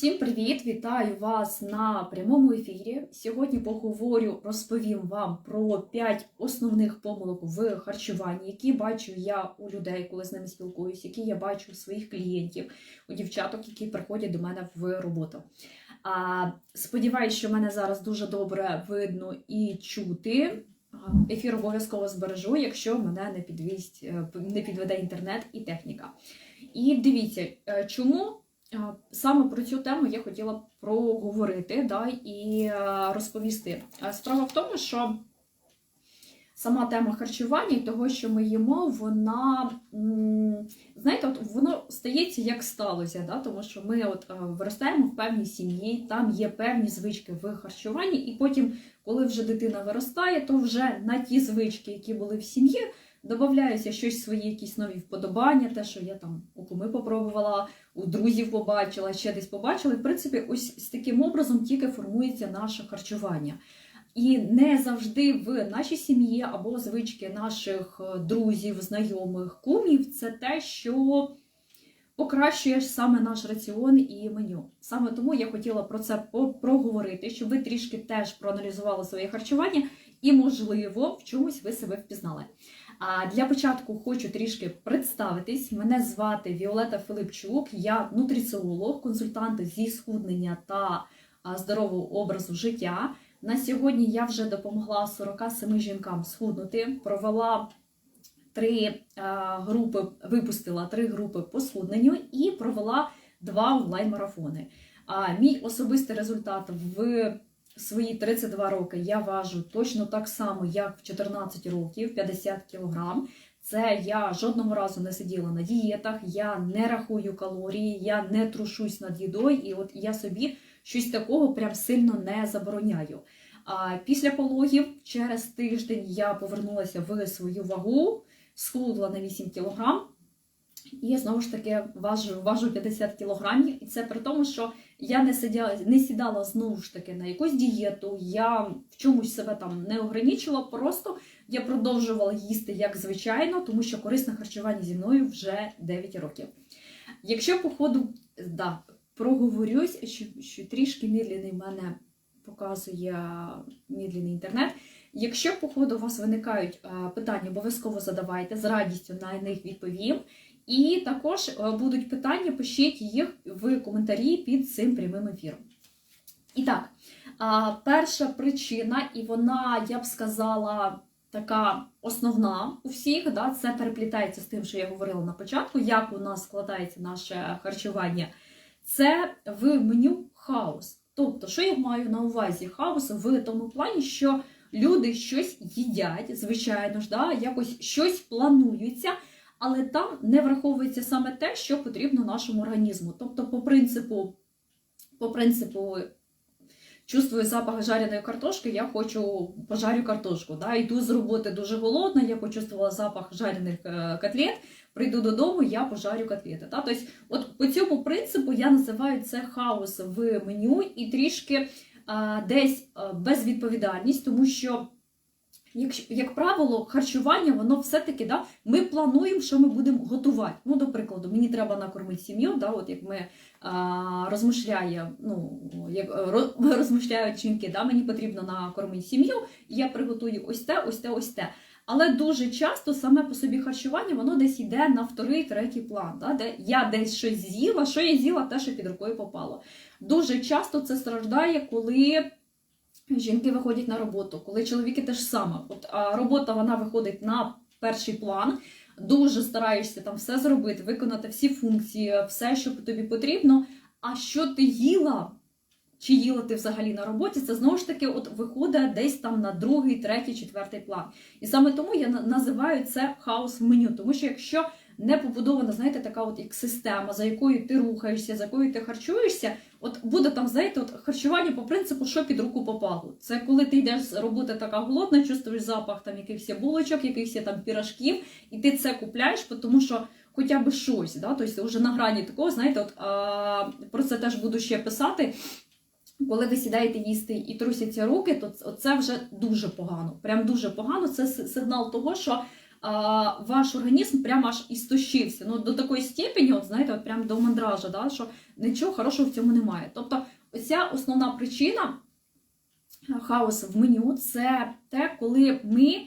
Всім привіт! Вітаю вас на прямому ефірі. Сьогодні поговорю, розповім вам про 5 основних помилок в харчуванні, які бачу я у людей, коли з ними спілкуюсь, які я бачу у своїх клієнтів, у дівчаток, які приходять до мене в роботу. А, Сподіваюсь, що мене зараз дуже добре видно і чути. Ефір обов'язково збережу, якщо мене не підвість, е, не підведе інтернет і техніка. І дивіться, е, чому Саме про цю тему я хотіла проговорити да, і е, розповісти. Справа в тому, що сама тема харчування і того, що ми їмо, вона, знаєте, от воно стається як сталося, да, тому що ми от е, виростаємо в певній сім'ї, там є певні звички в харчуванні, і потім, коли вже дитина виростає, то вже на ті звички, які були в сім'ї, додаються щось свої якісь нові вподобання, те, що я там у куми попробувала, у друзів побачила, ще десь побачила. І, в принципі, ось з таким образом тільки формується наше харчування. І не завжди в нашій сім'ї або звички наших е, друзів, знайомих, кумів це те, що покращує саме наш раціон і меню. Саме тому я хотіла про це проговорити, щоб ви трішки теж проаналізували своє харчування і, можливо, в чомусь ви себе впізнали. А для початку хочу трішки представитись. Мене звати Віолета Филипчук, я нутриціолог, консультант зі схуднення та здорового образу життя. На сьогодні я вже допомогла 47 жінкам схуднути, провела три групи, випустила три групи по схудненню і провела два онлайн-марафони. А мій особистий результат в свої 32 роки я важу точно так само, як в 14 років, 50 кілограм. Це я жодного разу не сиділа на дієтах, я не рахую калорії, я не трушусь над їдою, і от я собі щось такого прям сильно не забороняю. А після пологів через тиждень я повернулася в свою вагу, схудла на 8 кілограм. І я знову ж таки важу, важу 50 кілограмів. І це при тому, що я не сиділа, не сідала знову ж таки на якусь дієту, я в чомусь себе там не ограничила, просто я продовжувала їсти як звичайно, тому що корисне харчування зі мною вже 9 років. Якщо по ходу, да, проговорюсь, що, що трішки мідляний мене показує мідляний інтернет. Якщо по ходу у вас виникають е, питання, обов'язково задавайте, з радістю на них відповім. І також е, будуть питання, пишіть їх в коментарі під цим прямим ефіром. І так, перша причина, і вона, я б сказала, така основна у всіх, да, це переплітається з тим, що я говорила на початку, як у нас складається наше харчування. Це в меню хаос. Тобто, що я маю на увазі хаос в тому плані, що люди щось їдять, звичайно ж, да, якось щось плануються але там не враховується саме те, що потрібно нашому організму. Тобто, по принципу, по принципу, чувствую запах жареної картошки, я хочу пожарю картошку. Да? Йду з роботи дуже голодна, я почувствувала запах жарених е, котлет, прийду додому, я пожарю котлети. Да? Тобто, от по цьому принципу я називаю це хаос в меню і трішки а, десь а, безвідповідальність, тому що. Як, як правило, харчування, воно все-таки, да, ми плануємо, що ми будемо готувати. Ну, до прикладу, мені треба накормити сім'ю, да, от як ми а, розмишляє, ну, як роз- розмишляють жінки, да, мені потрібно накормити сім'ю, і я приготую ось те, ось те, ось те. Але дуже часто саме по собі харчування воно десь йде на вторий, третій план, да, де я десь щось з'їла, що я з'їла, те, що під рукою попало. Дуже часто це страждає, коли. Жінки виходять на роботу, коли чоловіки теж саме. От а робота вона виходить на перший план. Дуже стараєшся там все зробити, виконати всі функції, все, що тобі потрібно. А що ти їла? Чи їла ти взагалі на роботі? Це знову ж таки от виходить десь там на другий, третій, четвертий план. І саме тому я називаю це хаос в меню. Тому що якщо не побудована, знаєте, така от як система, за якою ти рухаєшся, за якою ти харчуєшся, От буде там, знаєте, от харчування по принципу, що під руку попало. Це коли ти йдеш з роботи така голодна, чувствуєш запах там якихось булочок, якихось там пірашків, і ти це купляєш, тому що хоча б щось, да? тобто вже на грані такого, знаєте, от, а, про це теж буду ще писати. Коли ви сідаєте їсти і трусяться руки, то це вже дуже погано. Прям дуже погано. Це сигнал того, що ваш організм прямо аж істощився. Ну, до такої степені, от знаєте, от прям до мандража, да, що нічого хорошого в цьому немає. Тобто, оця основна причина хаосу в меню це те, коли ми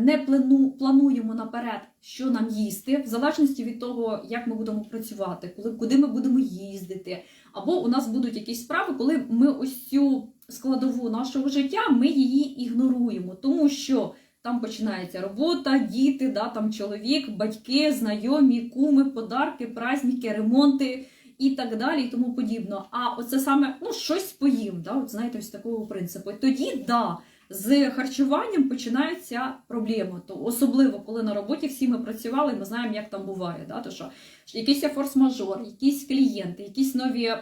не плану, плануємо наперед, що нам їсти, в залежності від того, як ми будемо працювати, коли, куди ми будемо їздити. Або у нас будуть якісь справи, коли ми ось цю складову нашого життя ми її ігноруємо, тому що там починається робота, діти, да, там чоловік, батьки, знайомі, куми, подарки, праздники, ремонти і так далі, і тому подібно. А оце саме ну, щось поїм, да, от знаєте, ось такого принципу. Тоді да. З харчуванням починаються проблеми. То особливо, коли на роботі всі ми працювали, ми знаємо, як там буває. Да? То що якийсь форс-мажор, якісь клієнти, якісь нові, е,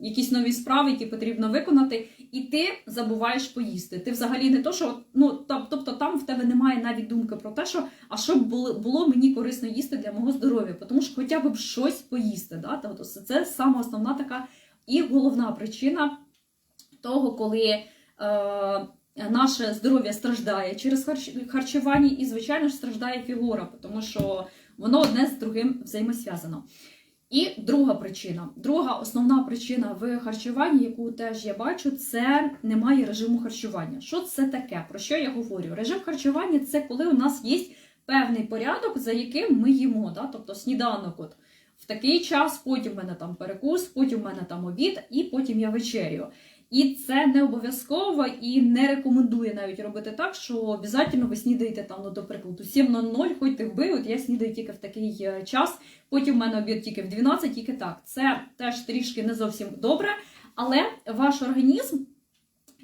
якісь нові справи, які потрібно виконати, і ти забуваєш поїсти. Ти взагалі не то, що ну тобто там в тебе немає навіть думки про те, що а що б було мені корисно їсти для мого здоров'я, тому що хоча б щось поїсти. Да? Тобто це саме основна така і головна причина того, коли. Е, Наше здоров'я страждає через харчування, і, звичайно ж, страждає фігура, тому що воно одне з другим взаємосв'язано. І друга причина, друга основна причина в харчуванні, яку теж я бачу, це немає режиму харчування. Що це таке? Про що я говорю? Режим харчування це коли у нас є певний порядок, за яким ми їмо. Да? Тобто сніданок от в такий час, потім в мене там перекус, потім в мене там обід, і потім я вечерю. І це не обов'язково і не рекомендує навіть робити так, що обов'язково ви снідаєте там, ну, до прикладу, 7.00, хоч ти вбив, от я снідаю тільки в такий е, час, потім в мене обід тільки в 12, тільки так. Це теж трішки не зовсім добре, але ваш організм.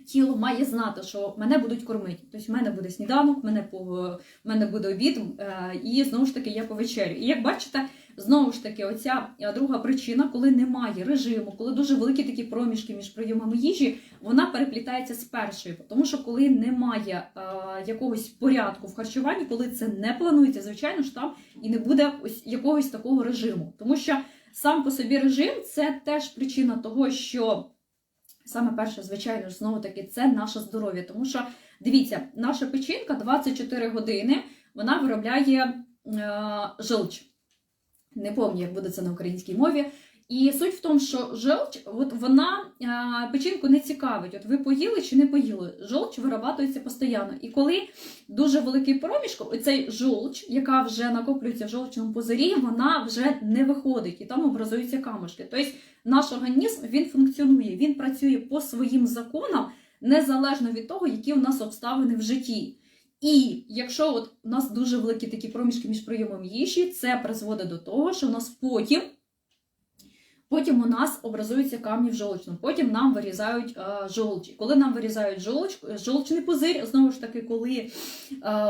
Тіло має знати, що мене будуть кормити. Тобто в мене буде сніданок, мене по мене буде обід, е, і знову ж таки я повечерю. І як бачите, знову ж таки, оця друга причина, коли немає режиму, коли дуже великі такі проміжки між прийомами їжі, вона переплітається з першою. Тому що коли немає е, якогось порядку в харчуванні, коли це не планується, звичайно ж там і не буде ось якогось такого режиму. Тому що сам по собі режим це теж причина того, що. Саме перше, звичайно ж, знову таки, це наше здоров'я. Тому що, дивіться, наша печінка 24 години вона виробляє е, желч. Не пам'ятаю, як буде це на українській мові. І суть в тому, що желч, от вона печінку не цікавить. От ви поїли чи не поїли. Желч вирабатується постійно. І коли дуже великий проміжок, оцей желч, яка вже накоплюється в желчному позорі, вона вже не виходить і там образуються камушки. Тобто наш організм він функціонує, він працює по своїм законам, незалежно від того, які у нас обставини в житті. І якщо от у нас дуже великі такі проміжки між прийомом їжі, це призводить до того, що у нас потім потім у нас образуються камні в жолчному, потім нам вирізають е, жолчі. Коли нам вирізають жолч, жолчний пузир, знову ж таки, коли е,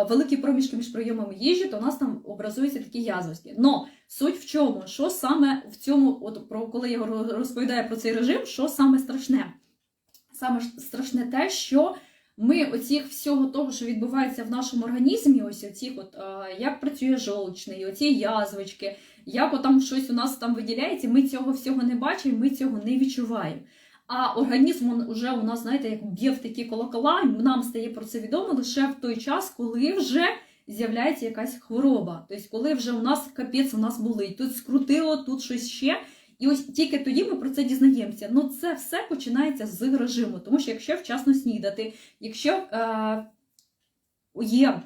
великі проміжки між прийомами їжі, то у нас там образуються такі язвості. Но суть в чому? Що саме в цьому, от про коли я розповідаю про цей режим, що саме страшне? Саме страшне те, що ми оцих всього того, що відбувається в нашому організмі, ось оцих от, як працює жовчний, оці язвочки, як отам щось у нас там виділяється, ми цього всього не бачимо, ми цього не відчуваємо. А організм вже у нас, знаєте, як б'є в такі колокола, нам стає про це відомо лише в той час, коли вже з'являється якась хвороба. Тобто, коли вже у нас капець у нас болить, тут скрутило, тут щось ще. І ось тільки тоді ми про це дізнаємося. Ну це все починається з режиму, тому що якщо вчасно снідати, якщо е, є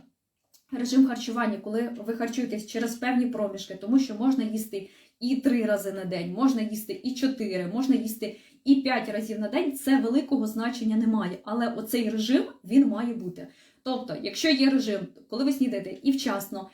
режим харчування, коли ви харчуєтесь через певні проміжки, тому що можна їсти і три рази на день, можна їсти і чотири, можна їсти і п'ять разів на день, це великого значення немає. Але оцей режим він має бути. Тобто, якщо є режим, коли ви снідаєте і вчасно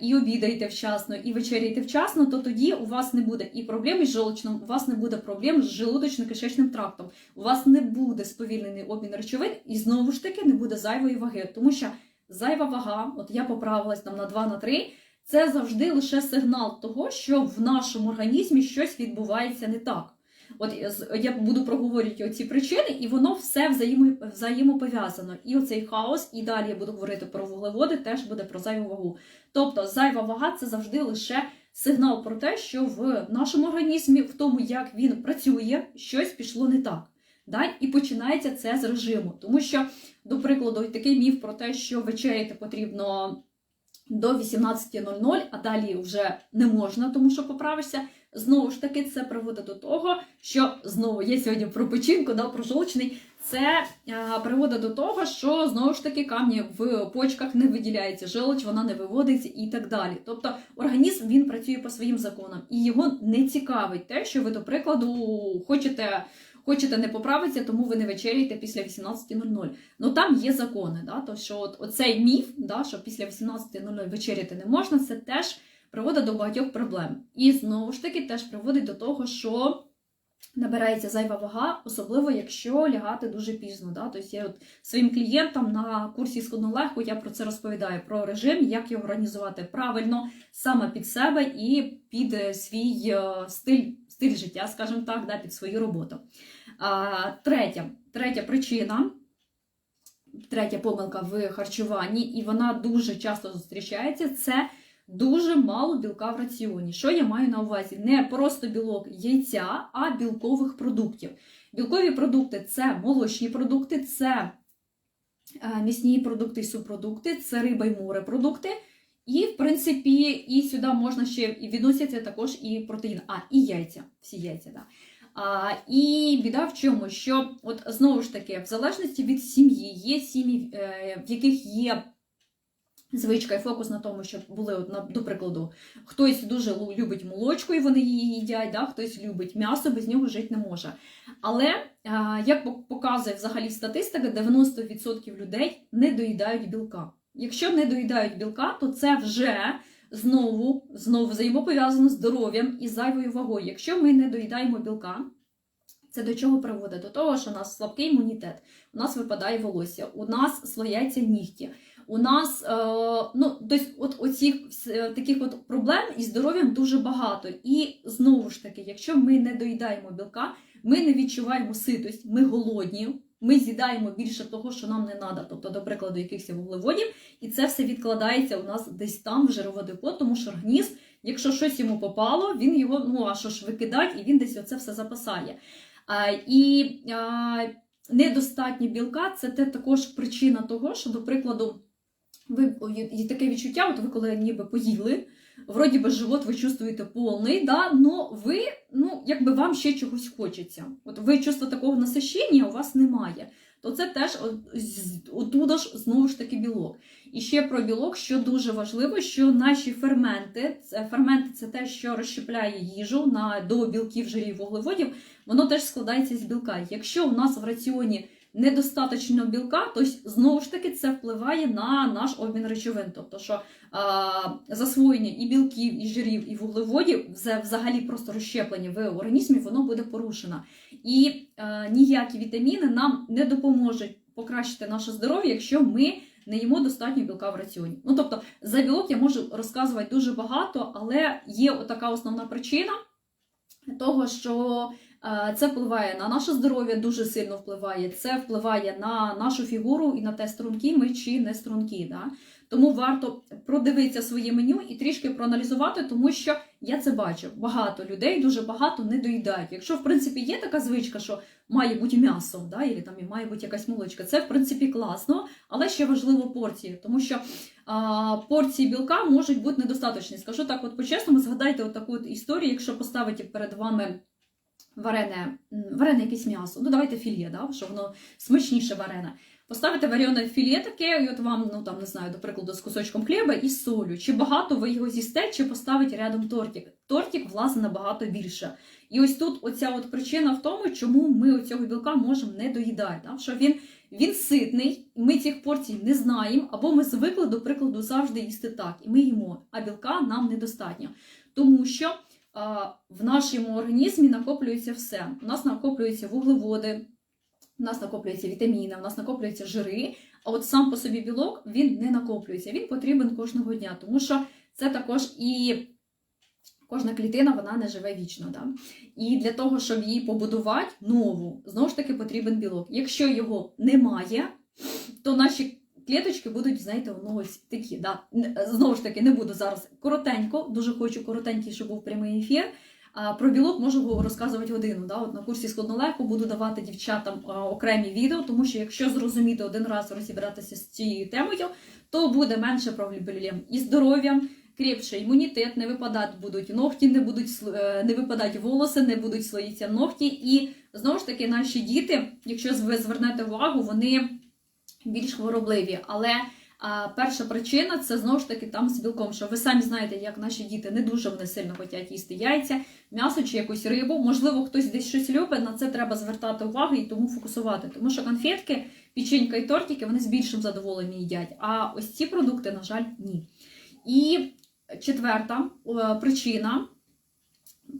і обідаєте вчасно, і вечеряєте вчасно, то тоді у вас не буде і проблем з желчним, у вас не буде проблем з желудочно-кишечним трактом, у вас не буде сповільнений обмін речовин, і знову ж таки не буде зайвої ваги, тому що зайва вага, от я поправилась там на 2 на 3, це завжди лише сигнал того, що в нашому організмі щось відбувається не так. От я буду проговорювати оці причини, і воно все взаємо, взаємопов'язано. І оцей хаос, і далі я буду говорити про вуглеводи, теж буде про зайву вагу. Тобто зайва вага це завжди лише сигнал про те, що в нашому організмі, в тому, як він працює, щось пішло не так. Да? І починається це з режиму. Тому що, до прикладу, такий міф про те, що вечеряти потрібно до 18.00, а далі вже не можна, тому що поправишся. Знову ж таки, це приводить до того, що знову є сьогодні про печінку, да, про жовчний. Це е, приводить до того, що знову ж таки камні в почках не виділяється желудь, вона не виводиться і так далі. Тобто організм він працює по своїм законам, і його не цікавить те, що ви, до прикладу, хочете. Хочете не поправитися, тому ви не вечеряєте після 18.00. Ну там є закони, да, то що от, оцей міф, да, що після 18.00 вечеряти не можна, це теж приводить до багатьох проблем. І знову ж таки теж приводить до того, що набирається зайва вага, особливо якщо лягати дуже пізно. Да? Тобто я от своїм клієнтам на курсі сходнолегко я про це розповідаю, про режим, як його організувати правильно, саме під себе і під е, свій е, стиль, стиль життя, скажімо так, да, під свою роботу. А, третя, третя причина. Третя помилка в харчуванні, і вона дуже часто зустрічається. Це дуже мало білка в раціоні. Що я маю на увазі? Не просто білок яйця, а білкових продуктів. Білкові продукти це молочні продукти, це е, м'ясні продукти і субпродукти, це риба і морепродукти. І, в принципі, і сюди можна ще і відносяться також і протеїн, а і яйця, всі яйця. Да. А, І біда в чому? Що от знову ж таки, в залежності від сім'ї, є сім'ї, е, в яких є звичка і фокус на тому, щоб були, до прикладу, хтось дуже любить молочку і вони її їдять, да? хтось любить м'ясо, без нього жити не може. Але, як показує взагалі статистика, 90% людей не доїдають білка. Якщо не доїдають білка, то це вже знову, знову взаємопов'язано з здоров'ям і зайвою вагою. Якщо ми не доїдаємо білка, це до чого приводить? До того, що у нас слабкий імунітет, у нас випадає волосся, у нас слояться нігті. У нас е, ну, тобто, от оцих таких от проблем із здоров'ям дуже багато. І знову ж таки, якщо ми не доїдаємо білка, ми не відчуваємо ситость, ми голодні, ми з'їдаємо більше того, що нам не треба, тобто, до прикладу, якихось вуглеводів, і це все відкладається у нас десь там в жироводипот, тому що організм, якщо щось йому попало, він його, ну а що ж викидать, і він десь оце все запасає. А, і а, недостатньо білка це те також причина того, що, до прикладу, ви є- таке відчуття, от ви коли ніби поїли, вроді би живот ви чувствуєте повний, да, но ви, ну, якби вам ще чогось хочеться. От ви чувство такого насищення у вас немає. То це теж от- отуда ж знову ж таки білок. І ще про білок, що дуже важливо, що наші ферменти, це ферменти це те, що розщепляє їжу на до білків, жирів, вуглеводів, воно теж складається з білка. Якщо у нас в раціоні недостатньо білка, то знову ж таки це впливає на наш обмін речовин. Тобто, що а, засвоєння і білків, і жирів, і вуглеводів, це взагалі просто розщеплення в організмі, воно буде порушено. І а, ніякі вітаміни нам не допоможуть покращити наше здоров'я, якщо ми не їмо достатньо білка в раціоні. Ну тобто, за білок я можу розказувати дуже багато, але є така основна причина того, що е, це впливає на наше здоров'я, дуже сильно впливає. Це впливає на нашу фігуру і на те, стрункі ми чи не стрункі. Да? Тому варто продивитися своє меню і трішки проаналізувати, тому що я це бачу. Багато людей дуже багато не доїдають. Якщо в принципі є така звичка, що має бути м'ясо, да, і там має бути якась молочка, це в принципі класно, але ще важливо порції, тому що а, порції білка можуть бути недостаточні. Скажу так, от по-чесному, згадайте от таку от історію, якщо поставити перед вами варене, варене якесь м'ясо, ну давайте філе, да, що воно смачніше варене. Поставите варене філе таке, і от вам, ну там не знаю, до прикладу, з кусочком хліба і з солью. Чи багато ви його з'їсте, чи поставите рядом тортик. Тортик, власне, набагато більше. І ось тут оця от причина в тому, чому ми цього білка можемо не доїдати. Да? Що він, він ситний, ми цих порцій не знаємо, або ми звикли, до прикладу, завжди їсти так, і ми їмо, а білка нам недостатньо. Тому що в нашому організмі накоплюється все. У нас накоплюються вуглеводи, у нас накоплюються вітаміни, у нас накоплюються жири. А от сам по собі білок він не накоплюється. Він потрібен кожного дня, тому що це також і кожна клітина вона не живе вічно. Да? І для того, щоб її побудувати нову, знову ж таки потрібен білок. Якщо його немає, то наші кліточки будуть, знаєте, воно ось такі. Да? Знову ж таки, не буду зараз коротенько, дуже хочу коротенький, щоб був прямий ефір. Про білок можу розказувати годину. Да? От на курсі складнолегко буду давати дівчатам окремі відео, тому що якщо зрозуміти один раз розібратися з цією темою, то буде менше проблем із здоров'ям, крепше імунітет, не випадати будуть ногті, не будуть е, не випадати волоси, не будуть слоїтися ногті. І знову ж таки, наші діти, якщо ви звернете увагу, вони більш хворобливі. Але а, перша причина це знову ж таки там з білком, що ви самі знаєте, як наші діти не дуже вони сильно хочуть їсти яйця, м'ясо чи якусь рибу. Можливо, хтось десь щось любить, на це треба звертати увагу і тому фокусувати. Тому що конфетки, печенька і тортики вони з більшим задоволенням їдять. А ось ці продукти, на жаль, ні. І четверта причина,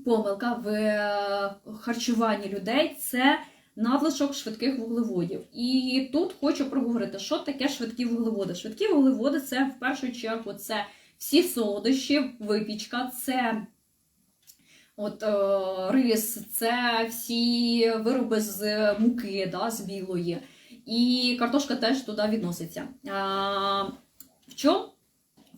помилка в е, харчуванні людей це надлишок швидких вуглеводів. І тут хочу проговорити, що таке швидкі вуглеводи. Швидкі вуглеводи це в першу чергу це всі солодощі, випічка, це от, е, рис, це всі вироби з муки, да, з білої. І картошка теж туди відноситься. А, в чому?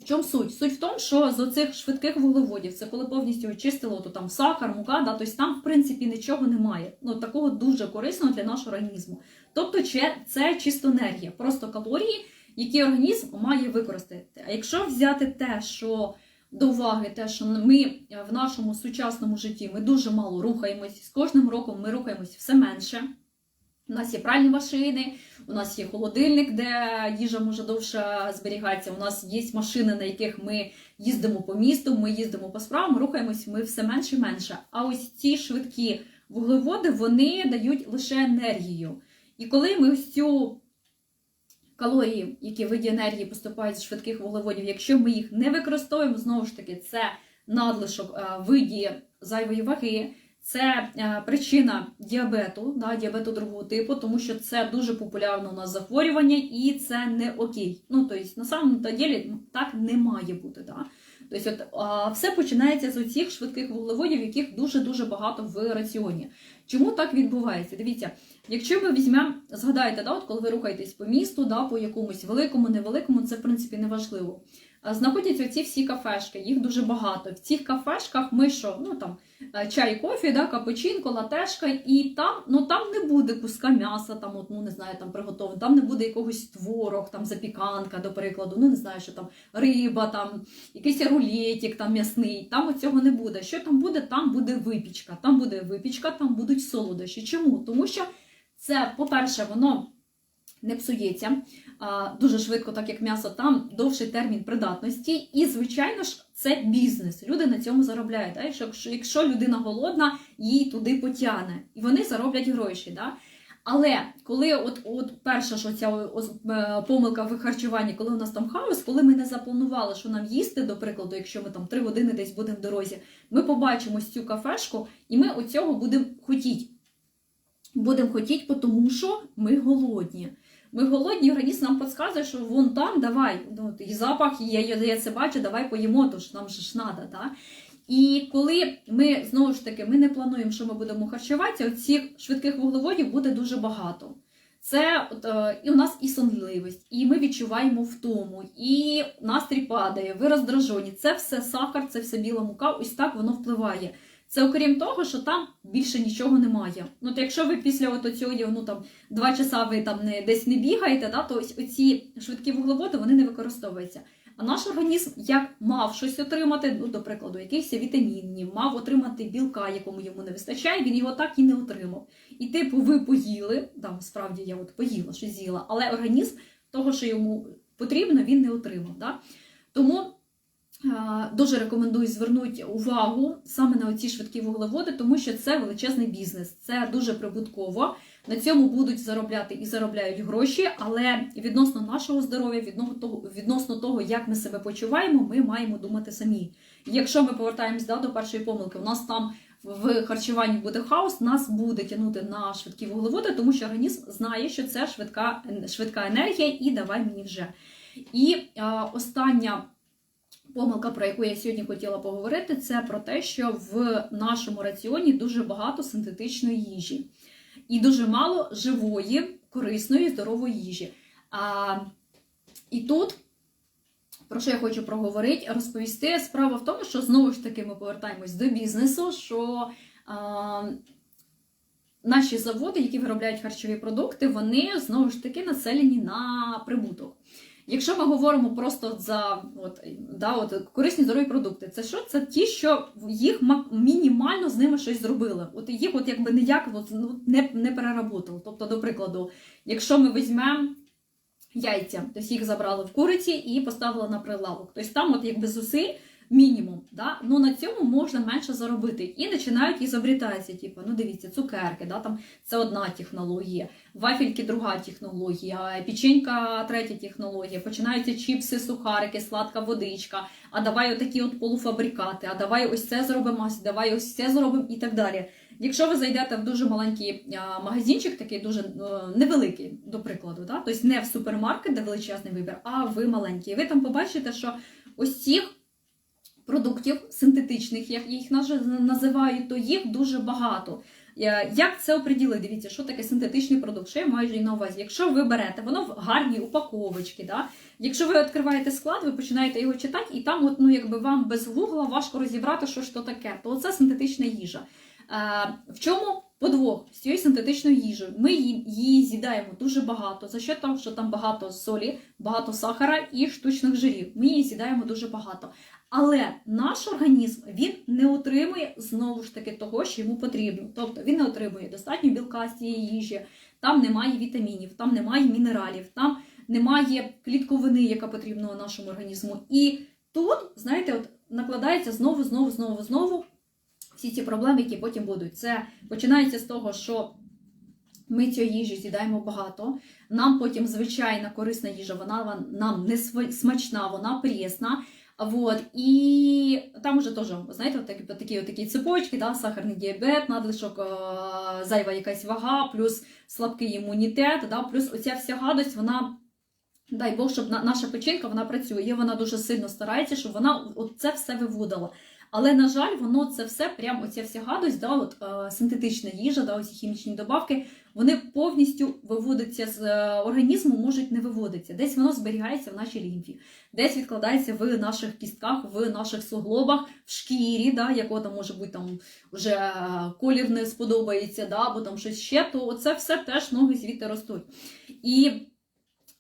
Чому суть? Суть в тому, що з оцих швидких вуглеводів, це коли повністю очистило, то там сахар, мука, да, тобто там, в принципі, нічого немає. Ну, такого дуже корисного для нашого організму. Тобто, це чисто енергія, просто калорії, які організм має використати. А якщо взяти те, що до уваги, те, що ми в нашому сучасному житті ми дуже мало рухаємось, з кожним роком ми рухаємось все менше. У нас є пральні машини, у нас є холодильник, де їжа може довше зберігатися. У нас є машини, на яких ми їздимо по місту, ми їздимо по справам, рухаємось ми все менше і менше. А ось ці швидкі вуглеводи вони дають лише енергію. І коли ми ось калорії, які в виді енергії поступають з швидких вуглеводів, якщо ми їх не використовуємо, знову ж таки, це надлишок е, виді зайвої ваги. Це е, причина діабету, да, діабету другого типу, тому що це дуже популярне у нас захворювання і це не окей. Ну, тобто, на самому та ділі так не має бути. Да. Тобто, от, а, все починається з оцих швидких вуглеводів, яких дуже-дуже багато в раціоні. Чому так відбувається? Дивіться, якщо ми візьмемо, згадайте, да, от коли ви рухаєтесь по місту, да, по якомусь великому, невеликому, це в принципі не важливо. Знаходяться оці всі кафешки, їх дуже багато. В цих кафешках ми що? Ну там е, чай, кофі, да, капучинко, латешка, і там, ну там не буде куска м'яса, там, от, ну не знаю, там приготовлено, там не буде якогось творог, там запіканка, до прикладу, ну не знаю, що там риба, там якийсь рулетик там м'ясний. Там цього не буде. Що там буде? Там буде випічка. Там буде випічка, там будуть солодощі. Чому? Тому що це, по-перше, воно не псується дуже швидко, так як м'ясо, там довший термін придатності. І, звичайно ж, це бізнес. Люди на цьому заробляють. Да? Якщо, якщо людина голодна, їй туди потягне. І вони зароблять гроші. Да? Але коли от, от перша ж оця е, помилка в харчуванні, коли у нас там хаос, коли ми не запланували, що нам їсти, до прикладу, якщо ми там три години десь будемо в дорозі, ми побачимо цю кафешку, і ми оцього будемо хотіти. Будемо хотіти, тому що ми голодні. Ми голодні, організм нам підказує, що вон там давай, ну, і запах є, я, це бачу, давай поїмо, то ж нам же ж надо. Да? І коли ми знову ж таки ми не плануємо, що ми будемо харчуватися, цих швидких вуглеводів буде дуже багато. Це от, е, і у нас і сонливість, і ми відчуваємо втому, і настрій падає, ви роздражені. Це все сахар, це все біла мука, ось так воно впливає. Це окрім того, що там більше нічого немає. Ну, то якщо ви після от цього, ну там два часа ви там не десь не бігаєте, да, то ось оці швидкі вуглеводи вони не використовуються. А наш організм як мав щось отримати, ну, до прикладу, якихось вітамінів, мав отримати білка, якому йому не вистачає, він його так і не отримав. І типу, ви поїли, там справді я от поїла, що з'їла, але організм того, що йому потрібно, він не отримав. Да? Тому дуже рекомендую звернути увагу саме на ці швидкі вуглеводи, тому що це величезний бізнес, це дуже прибутково. На цьому будуть заробляти і заробляють гроші, але відносно нашого здоров'я, відносно того, як ми себе почуваємо, ми маємо думати самі. Якщо ми повертаємось да, до першої помилки, у нас там в харчуванні буде хаос, нас буде тягнути на швидкі вуглеводи, тому що організм знає, що це швидка, швидка енергія, і давай мені вже. І а, остання помилка, про яку я сьогодні хотіла поговорити, це про те, що в нашому раціоні дуже багато синтетичної їжі і дуже мало живої, корисної, здорової їжі. А, і тут Про що я хочу проговорити, розповісти. Справа в тому, що знову ж таки ми повертаємось до бізнесу, що а, наші заводи, які виробляють харчові продукти, вони знову ж таки населені на прибуток. Якщо ми говоримо просто за от, да, от, корисні здорові продукти, це що? Це ті, що їх мінімально з ними щось зробили. От їх от якби ніяк от, ну, не, не переработали. Тобто, до прикладу, якщо ми візьмемо яйця, тобто їх забрали в куриці і поставили на прилавок. Тобто там от якби зусиль мінімум, да? ну на цьому можна менше заробити. І починають ізобретатися, типу, ну дивіться, цукерки, да? там це одна технологія, вафельки друга технологія, печенька третя технологія, починаються чіпси, сухарики, сладка водичка, а давай отакі от полуфабрикати, а давай ось це зробимо, а давай ось це зробимо і так далі. Якщо ви зайдете в дуже маленький магазинчик, такий дуже е, невеликий, до прикладу, да? тобто не в супермаркет, де величезний вибір, а ви маленький, ви там побачите, що ось продуктів синтетичних, як їх називають, то їх дуже багато. Як це оприділити? Дивіться, що таке синтетичний продукт? Що я маю на увазі? Якщо ви берете, воно в гарній упаковочці, да? якщо ви відкриваєте склад, ви починаєте його читати, і там, от, ну, якби вам без гугла важко розібрати, що ж то таке, то це синтетична їжа. Е, в чому подвох з цією синтетичною їжею? Ми її, з'їдаємо дуже багато, за що того, що там багато солі, багато сахара і штучних жирів. Ми її з'їдаємо дуже багато. Але наш організм він не отримує знову ж таки того, що йому потрібно. Тобто він не отримує достатньо білка з цієї їжі, там немає вітамінів, там немає мінералів, там немає клітковини, яка потрібна нашому організму. І тут, знаєте, от накладається знову, знову, знову, знову всі ці проблеми, які потім будуть. Це починається з того, що ми цієї їжі з'їдаємо багато. Нам потім звичайна корисна їжа, вона нам не смачна, вона прісна. Вот. І там уже теж, знаєте, такі, такі, такі цепочки, да, сахарний діабет, надлишок, е, зайва якась вага, плюс слабкий імунітет, да, плюс оця вся гадость, вона. Дай Бог, щоб наша печінка вона працює, вона дуже сильно старається, щоб вона це все виводила. Але, на жаль, воно це все, прям оця вся гадость, да, от, е, синтетична їжа, да, оці хімічні добавки, вони повністю виводяться з е, організму, можуть не виводитися. Десь воно зберігається в нашій лімфі, десь відкладається в наших кістках, в наших суглобах, в шкірі, да, якого там може бути там вже е, колір не сподобається, да, або там щось ще, то це все теж ноги звідти ростуть. І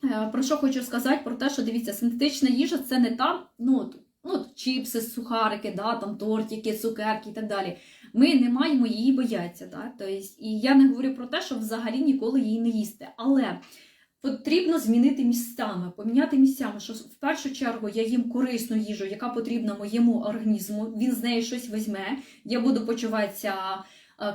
е, про що хочу сказати? Про те, що дивіться, синтетична їжа це не та, ну, ну, чіпси, сухарики, да, там тортики, цукерки і так далі. Ми не маємо її боятися. Да? Тобто, і я не говорю про те, що взагалі ніколи її не їсти. Але потрібно змінити місцями, поміняти місцями, що в першу чергу я їм корисну їжу, яка потрібна моєму організму, він з неї щось візьме, я буду почуватися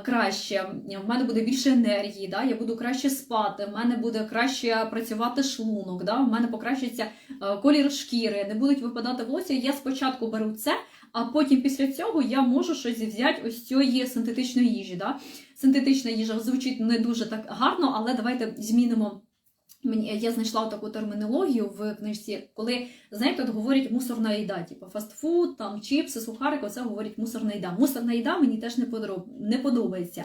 краще, в мене буде більше енергії, да? я буду краще спати, в мене буде краще працювати шлунок, да? в мене покращиться е, колір шкіри, не будуть випадати волосся. Я спочатку беру це, а потім після цього я можу щось взяти ось цієї синтетичної їжі. Да? Синтетична їжа звучить не дуже так гарно, але давайте змінимо. Мені я знайшла таку термінологію в книжці, коли знаєте, от говорять мусорна їда, типу фастфуд, там чіпси, сухарики, оце говорять мусорна їда. Мусорна їда мені теж не не подобається.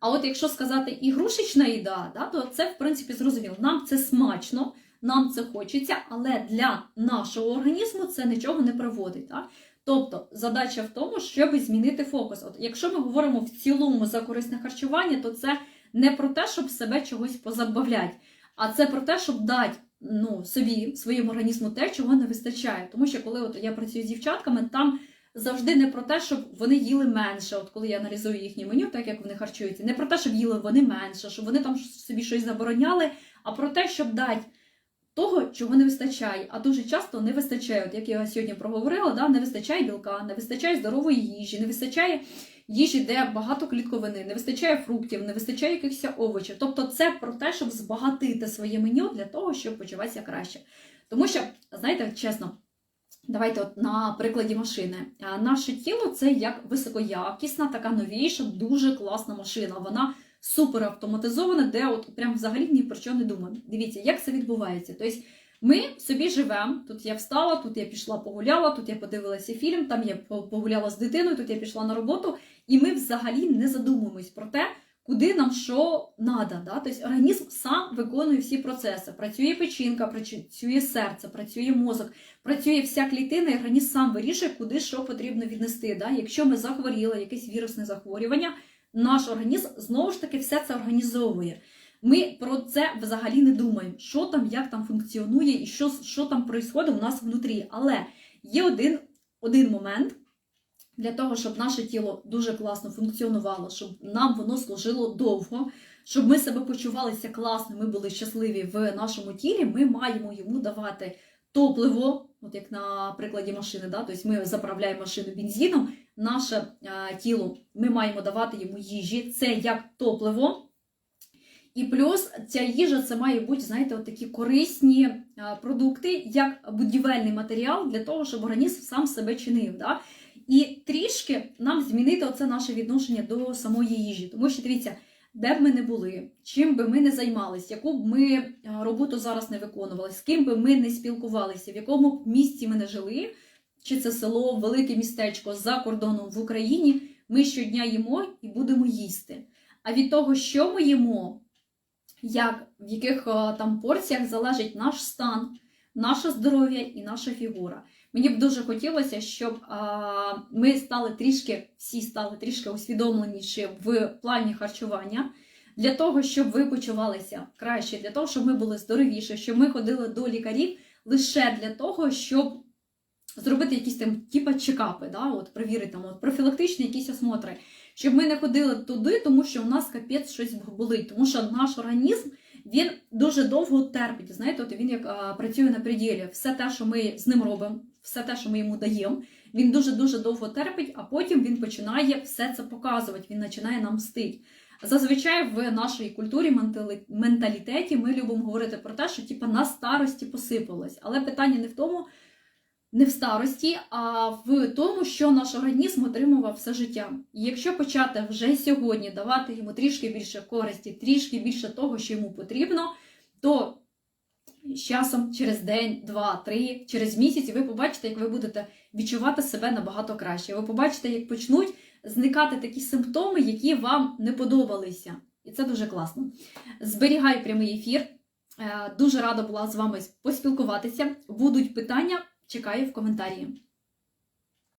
А от якщо сказати ігрушечна їда, да, то це в принципі зрозуміло. Нам це смачно, нам це хочеться, але для нашого організму це нічого не приводить. Так? Тобто задача в тому, щоб змінити фокус. От якщо ми говоримо в цілому за корисне харчування, то це не про те, щоб себе чогось позабавляти, а це про те, щоб дати ну, собі, своєму організму те, чого не вистачає. Тому що коли от я працюю з дівчатками, там завжди не про те, щоб вони їли менше, от коли я аналізую їхнє меню, так як вони харчуються, не про те, щоб їли вони менше, щоб вони там собі щось забороняли, а про те, щоб дати того, чого не вистачає. А дуже часто не вистачає, от як я сьогодні проговорила, да, не вистачає білка, не вистачає здорової їжі, не вистачає їжі, де багато клітковини, не вистачає фруктів, не вистачає якихось овочів. Тобто це про те, щоб збагатити своє меню для того, щоб почуватися краще. Тому що, знаєте, чесно. Давайте от на прикладі машини. Наше тіло це як високоякісна, така новіша, дуже класна машина. Вона супер автоматизована, де от прям взагалі ні про що не думаємо. Дивіться, як це відбувається. Тобто ми собі живемо. Тут я встала, тут я пішла погуляла, тут я подивилася фільм, там я погуляла з дитиною, тут я пішла на роботу, і ми взагалі не задумуємось про те, куди нам що надо. Да? Тобто організм сам виконує всі процеси. Працює печінка, працює серце, працює мозок, працює вся клітина, і організм сам вирішує, куди що потрібно віднести. Да? Якщо ми захворіли, якесь вірусне захворювання, наш організм знову ж таки все це організовує. Ми про це взагалі не думаємо, що там, як там функціонує і що, що там відбувається у нас внутрі. Але є один, один момент для того, щоб наше тіло дуже класно функціонувало, щоб нам воно служило довго, щоб ми себе почувалися класно, ми були щасливі в нашому тілі, ми маємо йому давати топливо, от як на прикладі машини, да? тобто ми заправляємо машину бензином, наше а, тіло, ми маємо давати йому їжі, це як топливо. І плюс ця їжа це має бути, знаєте, от такі корисні продукти, як будівельний матеріал для того, щоб організм сам себе чинив. Да? І трішки нам змінити оце наше відношення до самої їжі. Тому що дивіться, де б ми не були, чим би ми не займалися, яку б ми роботу зараз не виконували, з ким би ми не спілкувалися, в якому б місті ми не жили, чи це село, велике містечко за кордоном в Україні, ми щодня їмо і будемо їсти. А від того, що ми їмо, як в яких там порціях залежить наш стан, наше здоров'я і наша фігура. Мені б дуже хотілося, щоб ми стали трішки, всі стали трішки усвідомленіші в плані харчування, для того, щоб ви почувалися краще, для того, щоб ми були здоровіші, щоб ми ходили до лікарів лише для того, щоб зробити якісь там типа чекапи, да, от перевірити там от, профілактичні якісь осмотри, щоб ми не ходили туди, тому що у нас капець щось болить, тому що наш організм. Він дуже довго терпить. Знаєте, от він як а, працює на пределі. Все те, що ми з ним робимо, все те, що ми йому даємо, він дуже дуже довго терпить, а потім він починає все це показувати. Він починає нам мстити. Зазвичай в нашій культурі менталітеті ми любимо говорити про те, що типа на старості посипалось. Але питання не в тому, не в старості, а в тому, що наш організм отримував все життя. І якщо почати вже сьогодні давати йому трішки більше користі, трішки більше того, що йому потрібно, то з часом, через день, два, три, через місяць, і ви побачите, як ви будете відчувати себе набагато краще. Ви побачите, як почнуть зникати такі симптоми, які вам не подобалися. І це дуже класно. Зберігай прямий ефір. Е, Дуже рада була з вами поспілкуватися. Будуть питання, чекаю в коментарі.